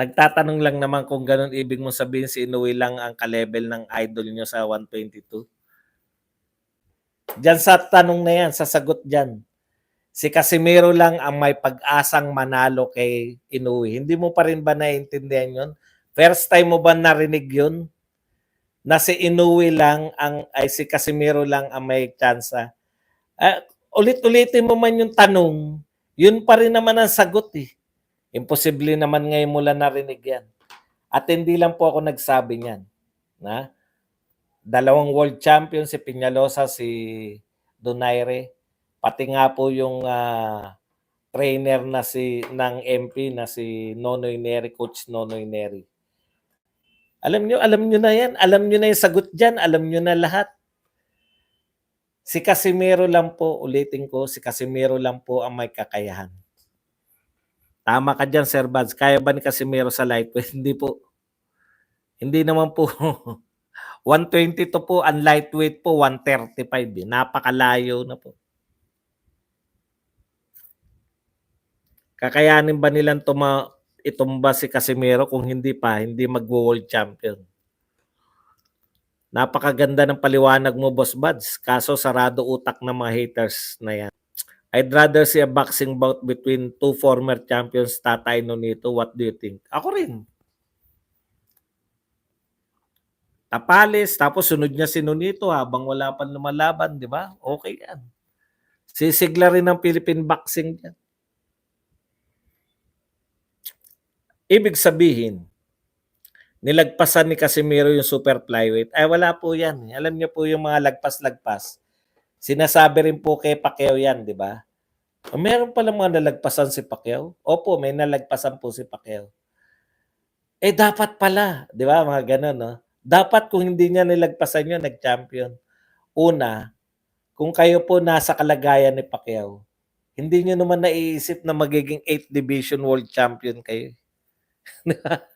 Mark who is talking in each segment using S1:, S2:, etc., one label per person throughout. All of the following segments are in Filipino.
S1: Nagtatanong lang naman kung gano'n ibig mong sabihin si Inoue lang ang ka-level ng idol niyo sa 122? Diyan sa tanong na yan, sa sagot diyan. Si Casimiro lang ang may pag-asang manalo kay Inoue. Hindi mo pa rin ba naiintindihan yun? First time mo ba narinig yun? Na si Inoue lang ang ay si Casimiro lang ang may tsansa. Ah, ulit-ulitin mo man yung tanong, yun pa rin naman ang sagot eh. Imposible naman ngayon mo lang narinig yan. At hindi lang po ako nagsabi niyan. Na? Dalawang world champion si Peñalosa, si Donaire. Pati nga po yung ah, trainer na si ng MP na si Nonoy Neri, coach Nonoy Neri. Alam nyo, alam nyo na yan. Alam nyo na yung sagot dyan. Alam nyo na lahat. Si Casimiro lang po, ulitin ko, si Casimiro lang po ang may kakayahan. Tama ka dyan, Sir Bads. Kaya ba ni Casimiro sa lightweight? Hindi po. Hindi naman po. 122 po, ang lightweight po, 135. Eh. Napakalayo na po. Kakayanin ba nilang tuma, itumba si Casimiro kung hindi pa, hindi mag-world champion? Napakaganda ng paliwanag mo, Boss Buds. Kaso sarado utak ng mga haters na yan. I'd rather see a boxing bout between two former champions, Tatay Nonito. What do you think? Ako rin. Tapalis, tapos sunod niya si Nonito habang wala pang lumalaban, di ba? Okay yan. Sisigla rin ng Philippine boxing yan. Ibig sabihin, nilagpasan ni Casimiro yung super flyweight. Ay wala po yan. Alam niyo po yung mga lagpas-lagpas. Sinasabi rin po kay Pacquiao yan, di ba? Meron pala mga nalagpasan si Pacquiao. Opo, may nalagpasan po si Pacquiao. Eh dapat pala, di ba? Mga ganun, no? Dapat kung hindi niya nilagpasan yun, nag-champion. Una, kung kayo po nasa kalagayan ni Pacquiao, hindi niyo naman naiisip na magiging 8th Division World Champion kayo.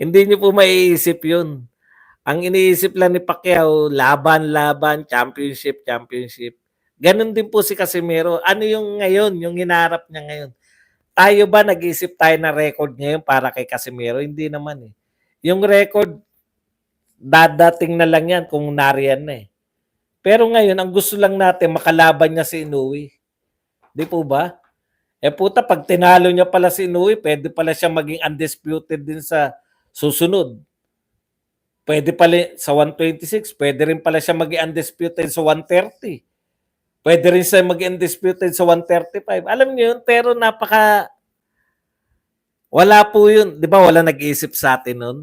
S1: Hindi niyo po maiisip yun. Ang iniisip lang ni Pacquiao, laban-laban, championship, championship. Ganon din po si Casimiro. Ano yung ngayon, yung hinarap niya ngayon? Tayo ba nag-isip tayo na record ngayon para kay Casimiro? Hindi naman eh. Yung record, dadating na lang yan kung nariyan na eh. Pero ngayon, ang gusto lang natin, makalaban niya si Inoue. Di po ba? Eh puta, pag tinalo niya pala si Inoue, pwede pala siya maging undisputed din sa susunod. Pwede pala sa 126, pwede rin pala siya maging undisputed sa 130. Pwede rin siya maging undisputed sa 135. Alam niyo yun, pero napaka wala po yun. Di ba wala nag-iisip sa atin nun?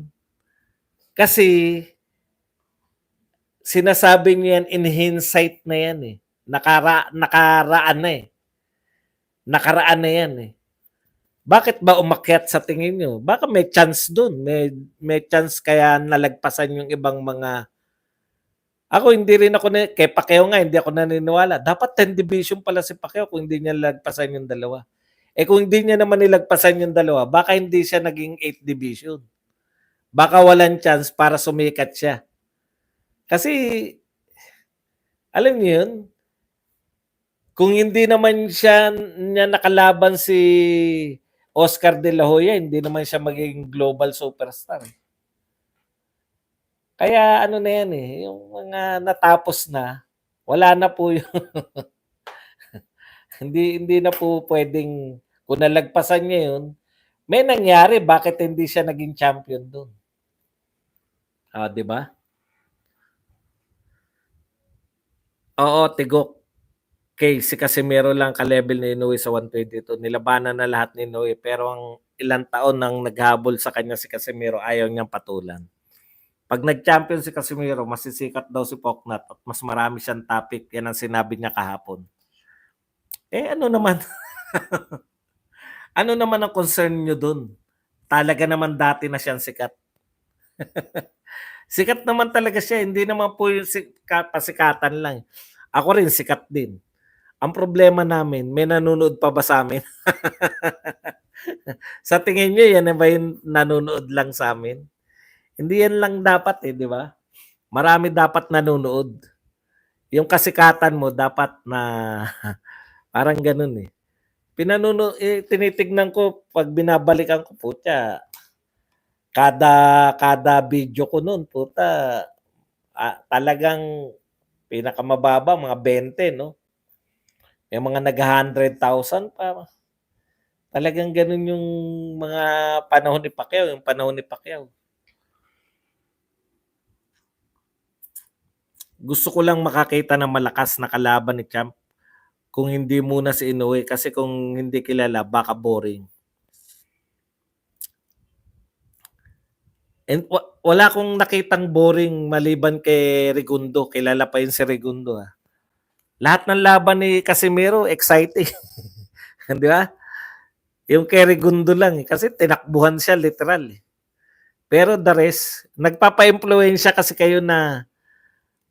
S1: Kasi sinasabi niya yan in hindsight na yan eh. Nakara, nakaraan na eh. Nakaraan na yan eh. Bakit ba umakyat sa tingin nyo? Baka may chance dun. May, may chance kaya nalagpasan yung ibang mga... Ako hindi rin ako, na, kay Pacquiao nga, hindi ako naniniwala. Dapat 10 division pala si Pacquiao kung hindi niya lagpasan yung dalawa. Eh kung hindi niya naman nilagpasan yung dalawa, baka hindi siya naging 8 division. Baka walang chance para sumikat siya. Kasi, alam niyo yun, kung hindi naman siya niya nakalaban si Oscar De La Hoya, hindi naman siya magiging global superstar. Kaya ano na yan eh, yung mga natapos na, wala na po yung hindi hindi na po pwedeng kung nalagpasan niya yun, may nangyari bakit hindi siya naging champion doon. Ah, 'di ba? Oo, tigok. Okay, si Casimiro lang ka-level ni Inoue sa 122. Nilabanan na lahat ni Inoue pero ang ilang taon nang naghabol sa kanya si Casimiro ayaw niyang patulan. Pag nag-champion si Casimiro, masisikat daw si Poknat at mas marami siyang topic. Yan ang sinabi niya kahapon. Eh ano naman? ano naman ang concern niyo dun? Talaga naman dati na siyang sikat. sikat naman talaga siya. Hindi naman po yung sika- pasikatan lang. Ako rin sikat din. Ang problema namin, may nanonood pa ba sa amin? sa tingin nyo, yan ba yung nanonood lang sa amin? Hindi yan lang dapat eh, di ba? Marami dapat nanonood. Yung kasikatan mo dapat na parang ganun eh. Pinanuno eh, tinitignan ko 'pag binabalikan ko, putya, kada kada video ko nun, puta, ah, talagang pinakamababa mga 20 'no? May mga nagha-100,000 pa. Talagang ganun yung mga panahon ni Pacquiao, yung panahon ni Pacquiao. Gusto ko lang makakita ng malakas na kalaban ni Champ. Kung hindi muna si Inoue kasi kung hindi kilala baka boring. And wa wala akong nakitang boring maliban kay Rigundo, kilala pa yun si Rigundo, ah. Lahat ng laban ni Casimero exciting, 'di ba? Yung kay Rigundo lang, eh, kasi tinakbuhan siya literal, eh. Pero the rest, nagpapa-impluwensya kasi kayo na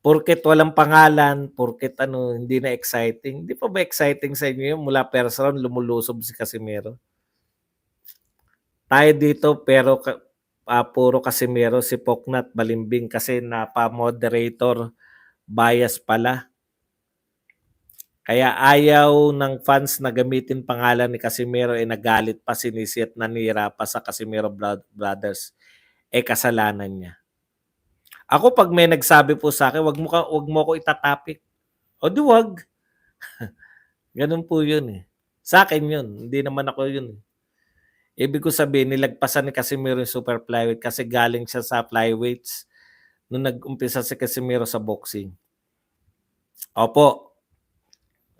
S1: porket walang pangalan, porket ano, hindi na exciting. Hindi pa ba exciting sa inyo yun mula first round lumulusob si Casimero? Tayo dito pero ah, puro Casimero, si Poknat, Balimbing kasi napa-moderator bias pala. Kaya ayaw ng fans na gamitin pangalan ni Casimero, eh, nagalit pa, sinisi at nanira pa sa Casimero Bro Brothers. Eh, kasalanan niya. Ako 'pag may nagsabi po sa'kin, "Wag mo ka wag mo ko ita-topic." O di wag. Ganun po yun, eh. Sa'kin yun, hindi naman ako yun, eh. Ibig ko sabihin nilagpasan ni Casimero yung super flyweight kasi galing siya sa flyweights nung nag-umpisa si Casimero sa boxing. Opo.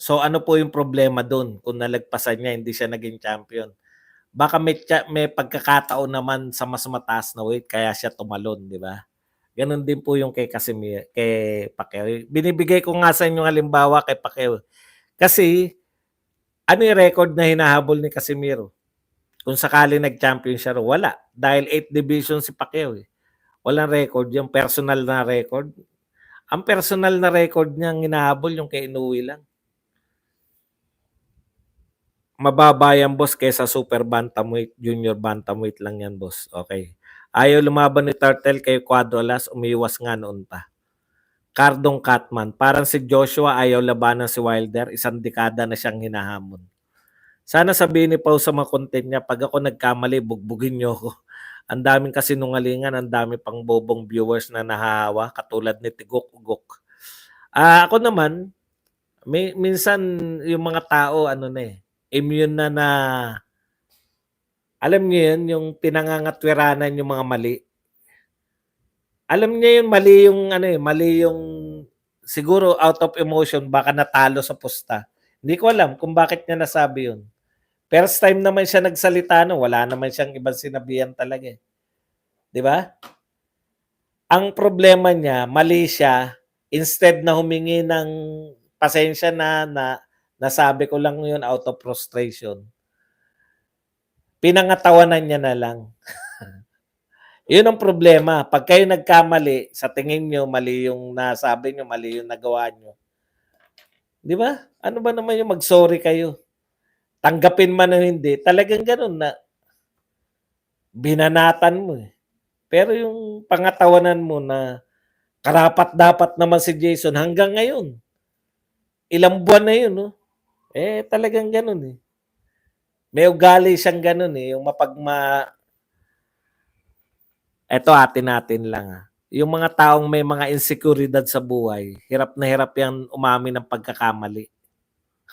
S1: So, ano po yung problema dun kung nalagpasan niya, hindi siya naging champion? Baka may may pagkakataon naman sa mas mataas na weight kaya siya tumalon, di ba? Ganun din po yung kay Casimero kay Pacquiao. Binibigay ko nga sa inyo halimbawa kay Pacquiao. Kasi ano yung record na hinahabol ni Casimero? Kung sakaling nag-champion siya, wala. Dahil 8 division si Pacquiao, eh. Walang record yung personal na record. Ang personal na record niyang hinahabol yung kay Inoue lang. Mababa yan, boss, kaysa super bantamweight, junior bantamweight lang yan, boss. Okay. Ayaw lumaban ni Turtle kay Quadralas, umiwas nga noon pa. Cardong Catman, parang si Joshua ayaw labanan si Wilder, isang dekada na siyang hinahamon. Sana sabihin ni Pau sa mga content niya, pag ako nagkamali, bugbugin niyo ako. Ang daming kasinungalingan, ang dami pang bobong viewers na nahahawa, katulad ni Tigok-Ugok. Ah, ako naman, may, minsan yung mga tao, ano na eh, immune na na, alam niyo yun, yung pinangangatwiranan yung mga mali. Alam niya yun, mali yung, ano eh, mali yung, siguro out of emotion, baka natalo sa pusta. Hindi ko alam kung bakit niya nasabi yun. First time naman siya nagsalita, no, wala naman siyang ibang sinabihan talaga eh. 'Di ba? Ang problema niya, mali siya, instead na humingi ng pasensya na, na nasabi ko lang yun out of frustration. Pinangatawanan niya na lang. yun ang problema. Pag kayo nagkamali, sa tingin nyo, mali yung nasabi nyo, mali yung nagawa nyo. Di ba? Ano ba naman yung mag-sorry kayo? Tanggapin man o hindi, talagang ganun na binanatan mo eh. Pero yung pangatawanan mo na karapat dapat naman si Jason hanggang ngayon. Ilang buwan na yun, no? Eh, talagang ganun eh. May ugali siyang ganun eh. Yung mapagma... Eto atin natin lang ah. Yung mga taong may mga insekuridad sa buhay, hirap na hirap yan umamin ng pagkakamali.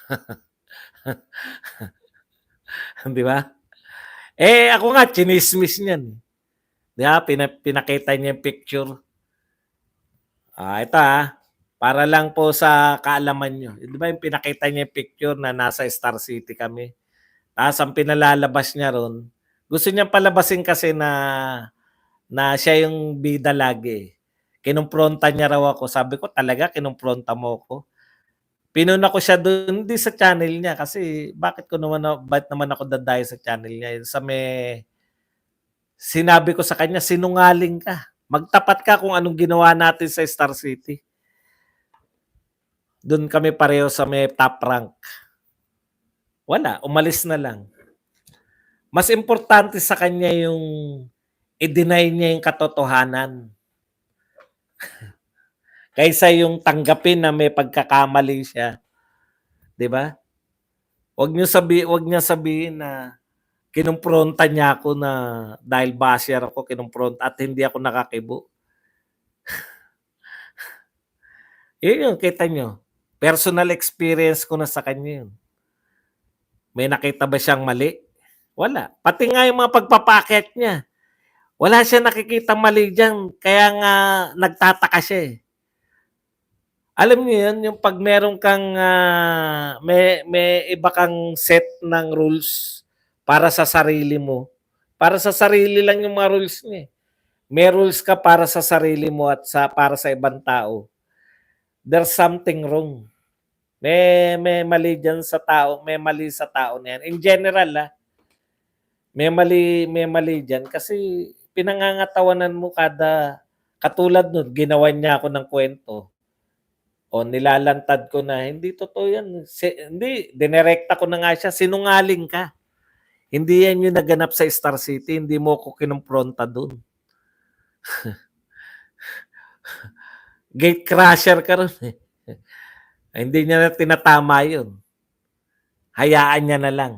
S1: Di ba? Eh, ako nga, chinismis niyan. Di ba? Pina, pinakita niya yung picture. Ah, ito ah. Para lang po sa kaalaman nyo. Di ba yung pinakita niya yung picture na nasa Star City kami? Tapos ang pinalalabas niya ron, gusto niya palabasin kasi na na siya yung bida lagi. Kinumpronta niya raw ako. Sabi ko, talaga, kinumpronta mo ako. Pinuna ko siya doon, hindi sa channel niya kasi bakit ko naman, bakit naman ako dadayo sa channel niya? Sa may, sinabi ko sa kanya, sinungaling ka. Magtapat ka kung anong ginawa natin sa Star City. Doon kami pareho sa may top rank. Wala, umalis na lang. Mas importante sa kanya yung i-deny niya yung katotohanan. Kaysa yung tanggapin na may pagkakamali siya. 'Di ba? Wag niyo sabi wag niya sabihin na kinumpronta niya ako na dahil basher ako kinumpronta at hindi ako nakakibo. Yun yun, kita nyo. Personal experience ko na sa kanya yun. May nakita ba siyang mali? Wala. Pati nga yung mga pagpapaket niya. Wala siya nakikita mali dyan. Kaya nga nagtataka siya eh. Alam niyo yun, yung pag meron kang, ah, may, may iba kang set ng rules para sa sarili mo. Para sa sarili lang yung mga rules niya. eh. May rules ka para sa sarili mo at sa para sa ibang tao. There's something wrong. May may mali diyan sa tao, may mali sa tao na yan. In general, ah, may mali may mali diyan kasi pinangangatawanan mo kada katulad nun, ginawan niya ako ng kwento. O nilalantad ko na hindi totoo yan. Si, hindi, dinerekta ko na nga siya, sinungaling ka. Hindi yan yung naganap sa Star City, hindi mo ko kinumpronta doon. Gate crusher ka ron eh. Hindi niya na tinatama yun. Hayaan niya na lang.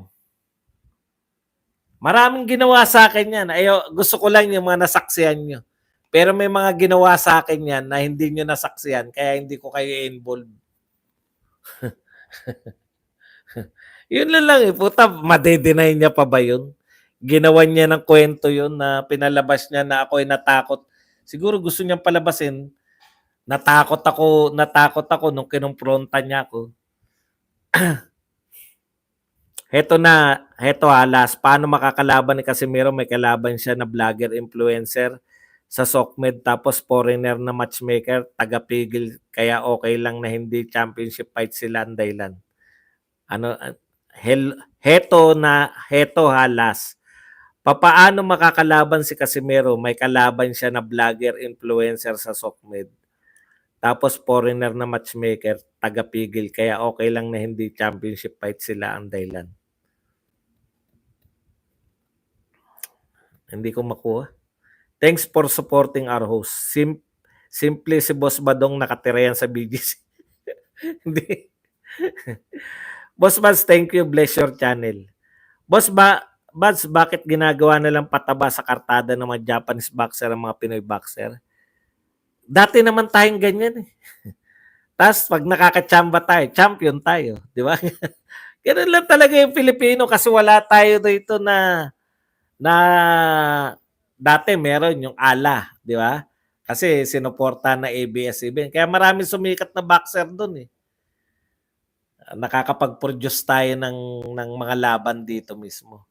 S1: Maraming ginawa sa akin yan. Ayo, gusto ko lang yung mga nasaksihan nyo. Pero may mga ginawa sa akin yan na hindi nyo nasaksihan, kaya hindi ko kayo involved. yun lang lang eh. Puta, madedenay niya pa ba yun? Ginawa niya ng kwento yun na pinalabas niya na ako'y natakot. Siguro gusto niyang palabasin. Natakot ako, natakot ako nung kinumpronta niya ako. heto na, heto halas, paano makakalaban ni Casimiro? May kalaban siya na vlogger, influencer sa Sokmed tapos foreigner na matchmaker, tagapigil, kaya okay lang na hindi championship fight sila ang dahilan. Ano, hel, heto na, heto halas. Papaano makakalaban si Casimiro? May kalaban siya na vlogger, influencer sa Sokmed. Tapos foreigner na matchmaker, tagapigil, kaya okay lang na hindi championship fight sila ang dahilan. Hindi ko makuha. Thanks for supporting our host. Sim simple si Boss Badong nakatira yan sa BGC. Hindi. Boss Bads, thank you. Bless your channel. Boss ba Bads, bakit ginagawa na lang pataba sa kartada ng mga Japanese boxer ang mga Pinoy boxer? Dati naman tayong ganyan eh. Tapos pag nakakachamba tayo, champion tayo. Di ba? Ganun lang talaga yung Pilipino kasi wala tayo dito na na dati meron yung ala, di ba? Kasi sinuporta na ABS-CBN. Kaya marami sumikat na boxer doon eh. Nakakapag-produce tayo ng, ng mga laban dito mismo.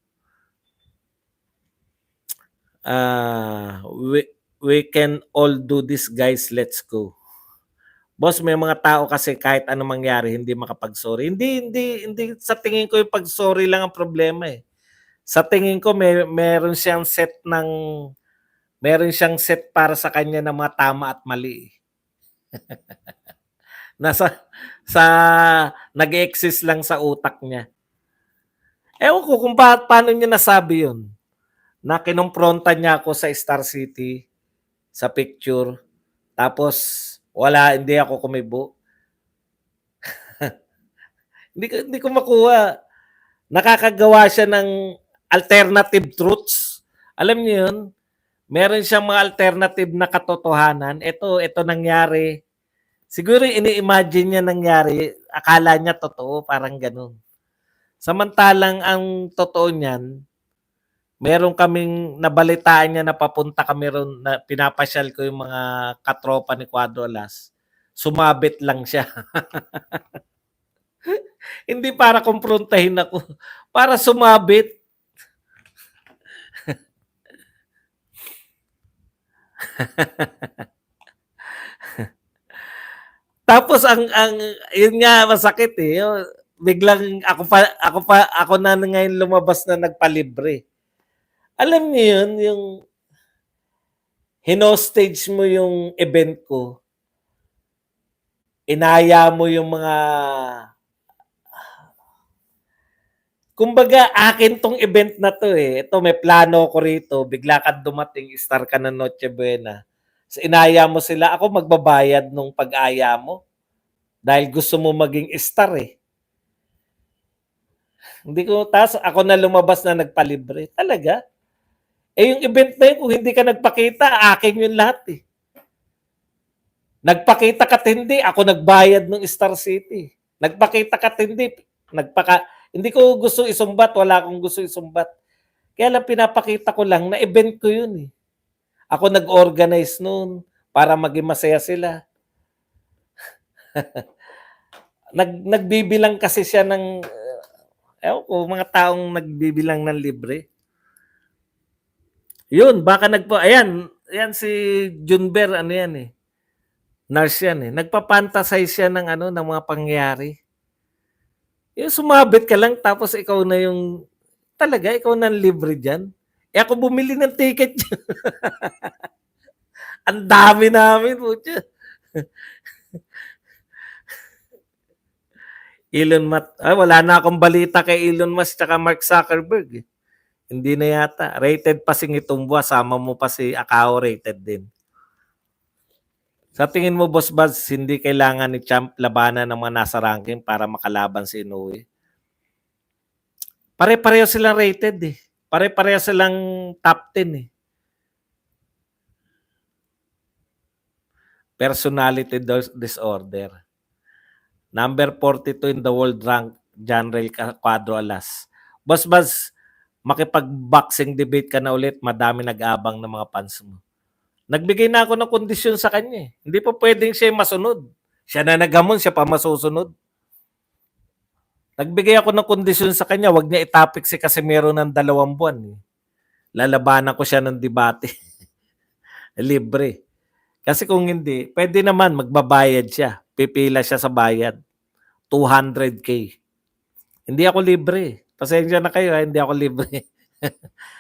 S1: Ah, we, we can all do this guys, let's go. Boss, may mga tao kasi kahit ano mangyari hindi makapag-sorry. Hindi hindi hindi sa tingin ko yung pag-sorry lang ang problema eh sa tingin ko may meron siyang set ng meron siyang set para sa kanya ng mga tama at mali. Nasa sa nag-exist lang sa utak niya. Ewan ko kung pa, paano niya nasabi yun. Na kinumpronta niya ako sa Star City sa picture. Tapos wala, hindi ako kumibo. hindi, ko, hindi ko makuha. Nakakagawa siya ng alternative truths. Alam niyo yun? Meron siyang mga alternative na katotohanan. Ito, ito nangyari. Siguro ini-imagine niya nangyari. Akala niya totoo, parang ganun. Samantalang ang totoo niyan, meron kaming nabalitaan niya na papunta kami ron, na pinapasyal ko yung mga katropa ni Quadro Alas. Sumabit lang siya. Hindi para kumprontahin ako. Para sumabit. Tapos ang ang yun nga masakit eh. Biglang ako pa ako pa ako na ngayon lumabas na nagpalibre. Alam niyo yun yung hinostage mo yung event ko. Inaya mo yung mga Kumbaga, akin tong event na to eh. Ito, may plano ko rito. Bigla ka dumating, star ka ng Noche Buena. So, inaya mo sila. Ako magbabayad nung pag-aya mo. Dahil gusto mo maging star eh. Hindi ko, tas ako na lumabas na nagpalibre. Talaga? Eh yung event na yun, kung hindi ka nagpakita, akin yun lahat eh. Nagpakita ka hindi, ako nagbayad ng Star City. Nagpakita ka hindi, nagpaka, hindi ko gusto isumbat, wala akong gusto isumbat. Kaya lang pinapakita ko lang na event ko yun eh. Ako nag-organize noon para maging masaya sila. Nag, nagbibilang kasi siya ng, ewan ko, mga taong nagbibilang ng libre. Yun, baka nagpo, ayan, ayan si Junber, ano yan eh. Nurse yan eh. Nagpapantasize siya ng ano, ng mga pangyayari. Yung sumabit ka lang tapos ikaw na yung, talaga, ikaw na libre dyan. Eh ako bumili ng ticket ang dami namin, putya. Elon Musk, ay, wala na akong balita kay Elon Musk tsaka Mark Zuckerberg. eh. Hindi na yata. Rated pa si Ngitumbwa, sama mo pa si Akao rated din. Sa tingin mo, Boss Buzz, hindi kailangan ni Champ labanan ng mga nasa ranking para makalaban si Inoue? Pare-pareho silang rated eh. Pare-pareho silang top 10 eh. Personality dis- disorder. Number 42 in the world rank, John Rail Quadro Alas. Boss Buzz, makipag-boxing debate ka na ulit, madami nag-abang ng mga fans mo. Nagbigay na ako ng kondisyon sa kanya. eh. Hindi pa pwedeng siya masunod. Siya na nagamon, siya pa masusunod. Nagbigay ako ng kondisyon sa kanya, wag niya itapik si Casimero ng dalawang buwan. eh. Lalabanan ko siya ng debate. Libre. Kasi kung hindi, pwede naman magbabayad siya. Pipila siya sa bayad. 200k. Hindi ako libre. Pasensya na kayo, ha? hindi ako libre.